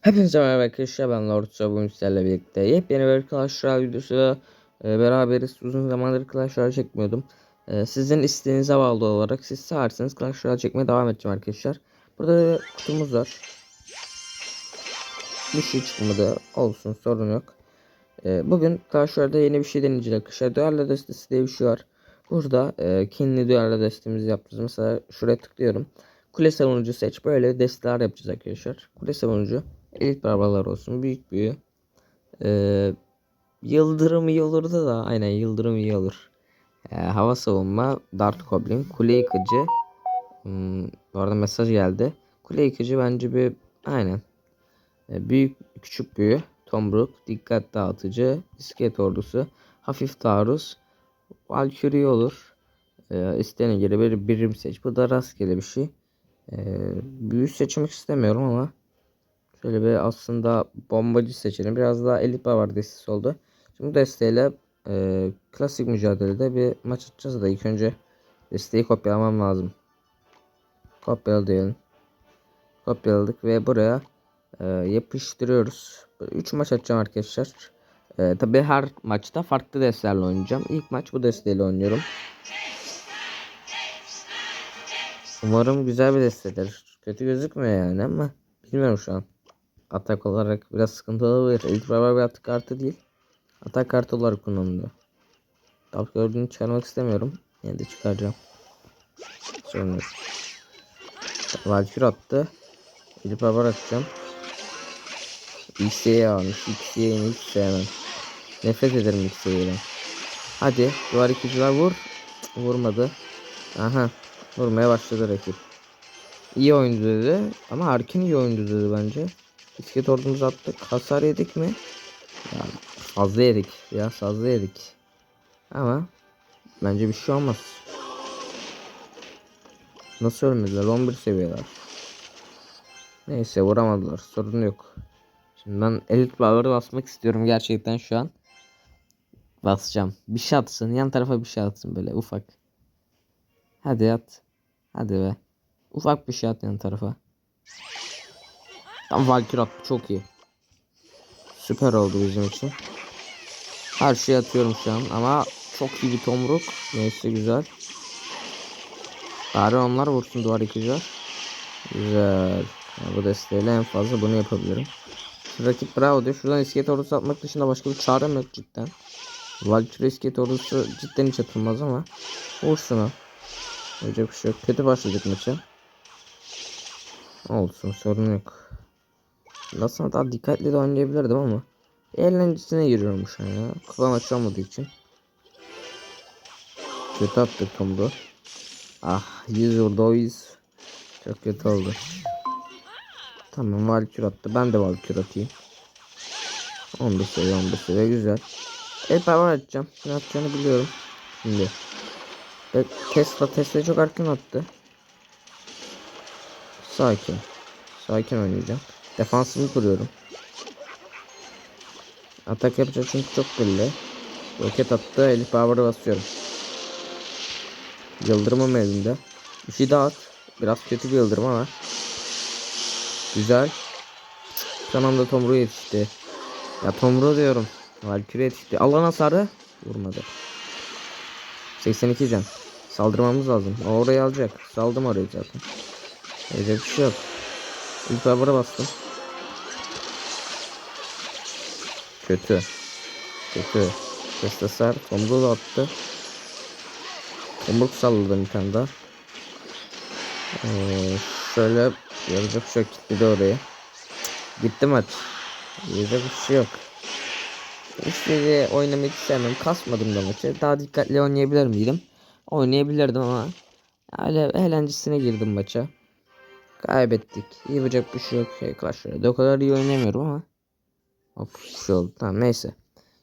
Hepinize merhaba arkadaşlar ben Lord Sabun sizlerle birlikte yepyeni bir Clash videosu e, beraberiz. Uzun zamandır Clash çekmiyordum. E, sizin isteğinize bağlı olarak siz çağırsanız Clash çekmeye devam edeceğim arkadaşlar. Burada kutumuz var. Bir şey çıkmadı olsun sorun yok. E, bugün Clash yeni bir şey deneyeceğiz arkadaşlar. Duello destesi diye bir şey var. Burada e, kinli Duello destemizi yapacağız mesela şuraya tıklıyorum. Kule savunucu seç. Böyle desteler yapacağız arkadaşlar. Kule savunucu. Elit barbarlar olsun. Büyük büyü. Ee, yıldırım iyi olurdu da. Aynen yıldırım iyi olur. Ee, hava savunma. Dart Goblin. Kule yıkıcı. Hmm, bu arada mesaj geldi. Kule yıkıcı bence bir aynen. Ee, büyük küçük büyü. Tomruk. Dikkat dağıtıcı. İskelet ordusu. Hafif taarruz. Valkyrie olur. Ee, isteğine göre bir birim seç. Bu da rastgele bir şey. Ee, büyü seçmek istemiyorum ama şöyle bir aslında bombacı seçelim. Biraz daha elit var destesi oldu. Şimdi desteğiyle e, klasik mücadelede bir maç atacağız da ilk önce desteği kopyalamam lazım. Kopyala diyelim. Kopyaladık ve buraya e, yapıştırıyoruz. 3 maç atacağım arkadaşlar. E, Tabi her maçta farklı destelerle oynayacağım. İlk maç bu desteğiyle oynuyorum. Umarım güzel bir destedir. Kötü gözükmüyor yani ama bilmiyorum şu an. Atak olarak biraz sıkıntılı. Elit barbar bir atak kartı değil. Atak kartı olarak kullanılıyor. Tabi gördüğünü çıkarmak istemiyorum. Yine de çıkaracağım. Sorun yok. Valkür attı. Elit barbar atacağım. X'ye almış. X'ye hiç sevmem. Nefret ederim X'ye'den. Hadi duvar ikiciler vur. Vurmadı. Aha Vurmaya başladı rakip. İyi oyuncu dedi. Ama Arkin iyi oyuncu dedi bence. İsket ordumuzu attık. Hasar yedik mi? Ya fazla yedik. Ya fazla yedik. Ama bence bir şey olmaz. Nasıl ölmediler? 11 seviyeler. Neyse vuramadılar. Sorun yok. Şimdi ben elit power'ı basmak istiyorum gerçekten şu an. Basacağım. Bir şey atsın. Yan tarafa bir şey atsın böyle ufak. Hadi at. Hadi be. Ufak bir şey at yan tarafa. Tam Valkyr attı çok iyi. Süper oldu bizim için. Her şeyi atıyorum şu an ama çok iyi bir tomruk. Neyse güzel. Bari onlar vursun duvar yıkıcılar. Güzel. Yani bu desteğiyle en fazla bunu yapabilirim. Şu rakip bravo diyor. Şuradan iskelet ordusu atmak dışında başka bir çarem yok cidden. Valkyrie iskelet ordusu cidden hiç atılmaz ama. Vursun o. Yapacak bir şey yok. Kötü başladık maça. Olsun sorun yok. Aslında daha dikkatli de oynayabilirdim ama eğlencesine giriyorum şu an ya. Kupa maçı olmadığı için. Kötü attık Tom'da. Ah 100 vurdu o 100. Çok kötü oldu. Tamam Valkür attı. Ben de Valkür atayım. 11 seviye 11 seviye güzel. El parmağı atacağım. Ne atacağını biliyorum. Şimdi ve Tesla Tesla çok erken attı. Sakin. Sakin oynayacağım. Defansımı kuruyorum. Atak yapacak çünkü çok belli. Roket attı. Elif power'ı basıyorum. Yıldırımım elinde. Bir şey daha at. Biraz kötü bir yıldırım ama. Güzel. Son anda Tomru yetişti. Ya Tomru diyorum. Valkyrie yetişti. Alan hasarı. Vurmadı. 82 can. Saldırmamız lazım. O orayı alacak. Saldım orayı zaten. Öyle bir şey yok. Babura bastım. Kötü. Kötü. Kestasar. Tomruğu da attı. Tomruk salladım bir tane daha. Ee, şöyle yapacak yok. Gitti oraya. Gitti maç. Yapacak bir şey yok. İstediği oynamayı sevmem. Kasmadım da maçı. Daha dikkatli oynayabilir miydim? Oynayabilirdim ama öyle eğlencesine girdim maça. Kaybettik. Yapacak bir şey yok. Şey, Royale'de o kadar iyi oynamıyorum ama. Of şey oldu. Tamam neyse.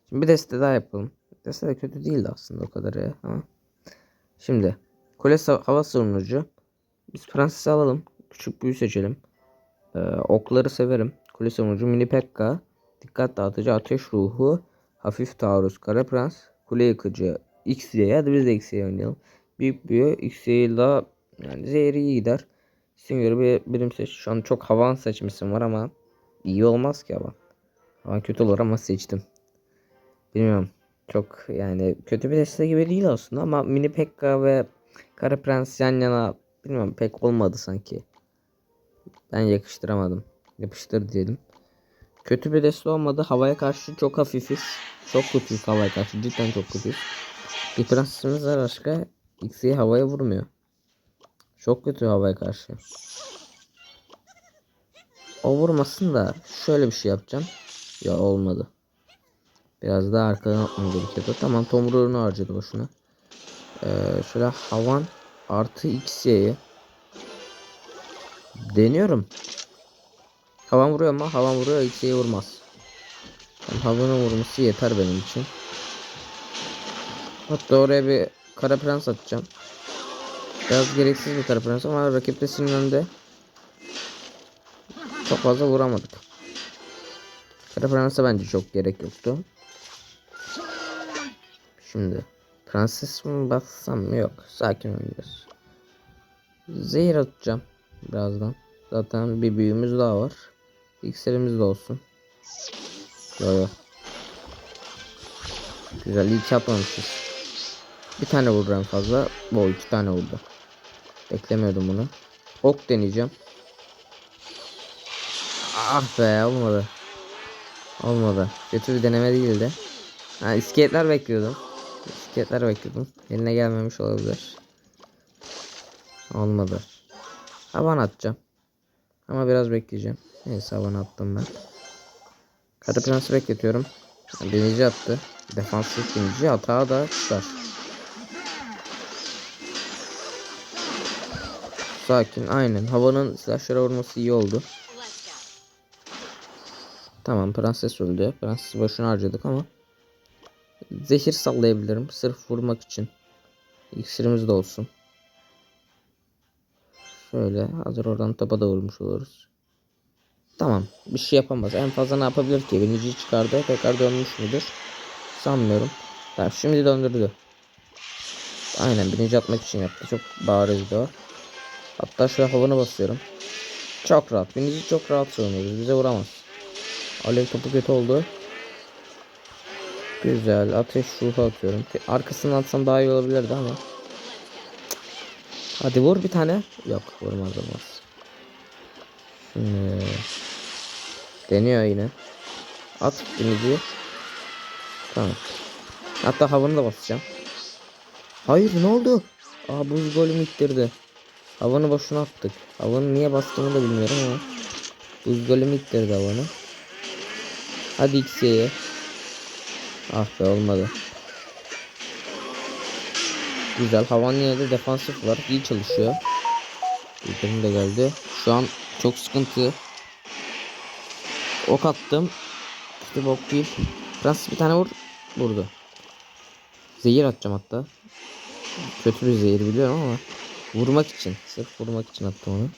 Şimdi bir deste daha yapalım. Deste de kötü değildi aslında o kadar ya. Ama. Şimdi. Kule hava savunucu. Biz prensesi alalım. Küçük büyü seçelim. Ee, okları severim. Kule savunucu mini pekka. Dikkat dağıtıcı ateş ruhu. Hafif taarruz. Kara prens. Kule yıkıcı. X'ye hadi biz de X'ye oynayalım. Büyük büyü X'ye ile yani zehri iyi gider. Sizin göre bir birim seç. Şu an çok havan seçmişim var ama iyi olmaz ki ama. Ama kötü olur ama seçtim. Bilmiyorum. Çok yani kötü bir deste gibi değil aslında ama Mini Pekka ve Kara Prens yan yana bilmiyorum pek olmadı sanki. Ben yakıştıramadım. Yapıştır diyelim. Kötü bir deste olmadı. Havaya karşı çok hafifiz. Çok kötüyüz havaya karşı. Cidden çok kötüyüz. Bir prensimiz var başka. X'i havaya vurmuyor. Çok kötü havaya karşı. O vurmasın da şöyle bir şey yapacağım. Ya olmadı. Biraz daha arkadan atmam gerekiyordu. Tamam tomruğunu harcadı boşuna. Ee, şöyle havan artı x'ye deniyorum. Havan vuruyor ama havan vuruyor x'ye vurmaz. Yani havanın vurması yeter benim için. Hatta oraya bir kara prens atacağım. Biraz gereksiz bir prens ama rakip de sinirlendi. Çok fazla vuramadık. Prense bence çok gerek yoktu. Şimdi prenses mi bassam mı yok. Sakin oynuyoruz. Zehir atacağım birazdan. Zaten bir büyüğümüz daha var. İksirimiz de olsun. Yo. Güzel ilk yapmamışız. Bir tane vurdu en fazla. Bu iki tane vurdu. Beklemiyordum bunu. Ok deneyeceğim. Ah be olmadı. Olmadı. Kötü bir deneme değildi. Ha iskeletler bekliyordum. İskeletler bekliyordum. Eline gelmemiş olabilir. Olmadı. Havan atacağım. Ama biraz bekleyeceğim. Neyse havan attım ben. Kara prensi bekletiyorum. Binici attı. Defansif binici hata da çıkar. Sakin aynen. Havanın silahlara vurması iyi oldu. Tamam prenses öldü. Prenses başını harcadık ama. Zehir sallayabilirim. Sırf vurmak için. İksirimiz de olsun. Şöyle hazır oradan topa da vurmuş oluruz. Tamam. Bir şey yapamaz. En fazla ne yapabilir ki? Biniciyi çıkardı. Tekrar dönmüş müdür? Sanmıyorum. Tamam şimdi döndürdü. Aynen binici atmak için yaptı. Çok barizdi o. Hatta şu havanı basıyorum. Çok rahat. Binici çok rahat savunuyoruz. Bize vuramaz. Alev topu kötü oldu. Güzel. Ateş ruhu atıyorum. Arkasından atsam daha iyi olabilirdi ama. Hadi vur bir tane. Yok vurmaz olmaz. Şimdi deniyor yine. At biniciyi. Tamam. Hatta havanı da basacağım. Hayır ne oldu? Aa buz golümü ittirdi. Havanı boşuna attık. Havanı niye bastığımı da bilmiyorum ama. Buz golümü ittirdi havanı. Hadi X'ye. Ah be olmadı. Güzel. Havan yine de defansif var. İyi çalışıyor. Bildirim de geldi. Şu an çok sıkıntı. Ok attım. İşte bok değil. Prens bir tane vur. Vurdu. Zehir atacağım hatta. Kötü bir zehir biliyorum ama. Vurmak için. Sırf vurmak için attım onu.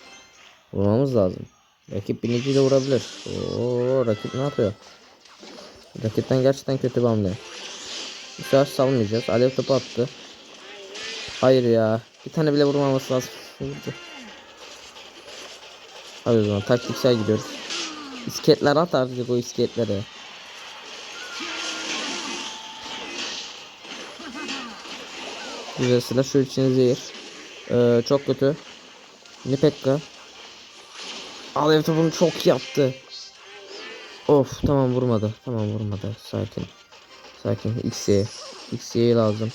Vurmamız lazım. Rakip binici de vurabilir. Oo, rakip ne yapıyor? Rakipten gerçekten kötü bir hamle. Bu sefer salmayacağız. Alev topu attı. Hayır ya. Bir tane bile vurmaması lazım. Vurdu. Hadi o zaman taktiksel gidiyoruz. İsketler at artık o isketlere. Güzel silah şu için zehir. Ee, çok kötü. Nipekka. Alev topunu çok yaptı. Of tamam vurmadı. Tamam vurmadı. Sakin. Sakin. X'ye. X'ye lazım.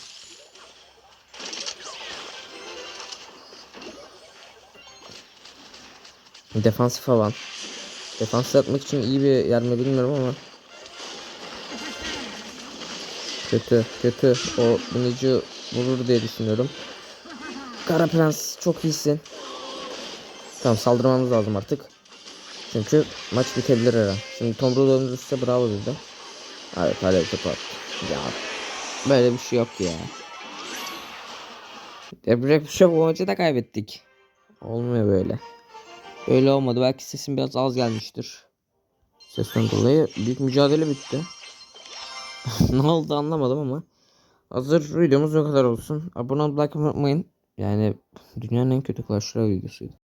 Defansif havan. Defans yapmak için iyi bir yer mi bilmiyorum ama. Kötü kötü. O binici vurur diye düşünüyorum. Kara Prens çok iyisin. Tamam saldırmamız lazım artık. Çünkü maç bitebilir her. Şimdi Tom döndürürse bravo dedi. Evet hala topu attı. Ya böyle bir şey yok ya. Yapacak bir şey yok. Bu maçı da kaybettik. Olmuyor böyle. Öyle olmadı. Belki sesim biraz az gelmiştir. Sesten dolayı büyük mücadele bitti. ne oldu anlamadım ama. Hazır videomuz o kadar olsun. Abone olmayı unutmayın. Yani dünyanın en kötü Clash Royale videosuydu.